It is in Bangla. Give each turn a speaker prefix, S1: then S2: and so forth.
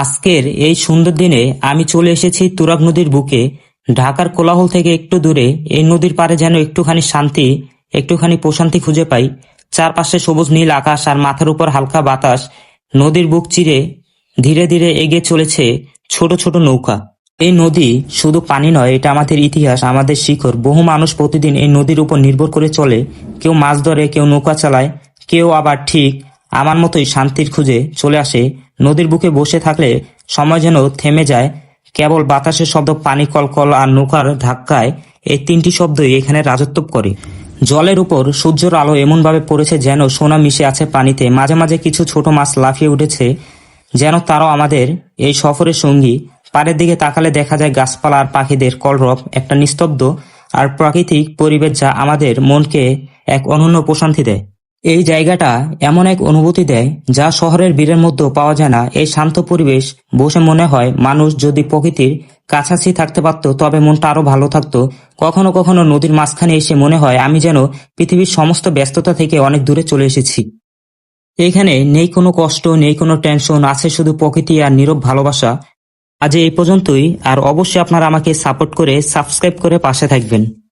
S1: আজকের এই সুন্দর দিনে আমি চলে এসেছি তুরাগ নদীর বুকে। ঢাকার কোলাহল থেকে একটু দূরে এই নদীর পাড়ে যেন একটুখানি শান্তি, একটুখানি প্রশান্তি খুঁজে পাই। চারপাশে সবুজ নীল আকাশ আর মাথার উপর হালকা বাতাস। নদীর বুক চিরে ধীরে ধীরে এগিয়ে চলেছে ছোট ছোট নৌকা। এই নদী শুধু পানি নয়, এটা আমাদের ইতিহাস, আমাদের শিখর। বহু মানুষ প্রতিদিন এই নদীর উপর নির্ভর করে চলে। কেউ মাছ ধরে, কেউ নৌকা চালায়, কেউ আবার ঠিক আমার মতোই শান্তির খুঁজে চলে আসে। নদীর বুকে বসে থাকলে সময় যেন থেমে যায়। কেবল বাতাসের শব্দ, পানি, কলকল আর নৌকার ধাক্কায় এই তিনটি শব্দই এখানে রাজত্ব করে। জলের উপর সূর্যের আলো এমনভাবে পড়েছে যেন সোনা মিশে আছে পানিতে। মাঝে মাঝে কিছু ছোট মাছ লাফিয়ে উঠেছে যেন তারাও আমাদের এই সফরের সঙ্গী। পাড়ের দিকে তাকালে দেখা যায় গাছপালা আর পাখিদের কলরব, একটা নিস্তব্ধ আর প্রাকৃতিক পরিবেশ যা আমাদের মনকে এক অনন্য প্রশান্তি দেয়। এই জায়গাটা এমন এক অনুভূতি দেয় যা শহরের ভিড়ের মধ্যেও পাওয়া যায় না। এই শান্ত পরিবেশ বসে মনে হয় মানুষ যদি প্রকৃতির কাছাকাছি থাকতে পারতো, তবে মনটা আরও ভালো থাকতো। কখনো কখনো নদীর মাঝখানে এসে মনে হয় আমি যেন পৃথিবীর সমস্ত ব্যস্ততা থেকে অনেক দূরে চলে এসেছি। এখানে নেই কোনো কষ্ট, নেই কোনো টেনশন, আছে শুধু প্রকৃতি আর নীরব ভালোবাসা। আজ এই পর্যন্তই, আর অবশ্যই আপনারা আমাকে সাপোর্ট করে সাবস্ক্রাইব করে পাশে থাকবেন।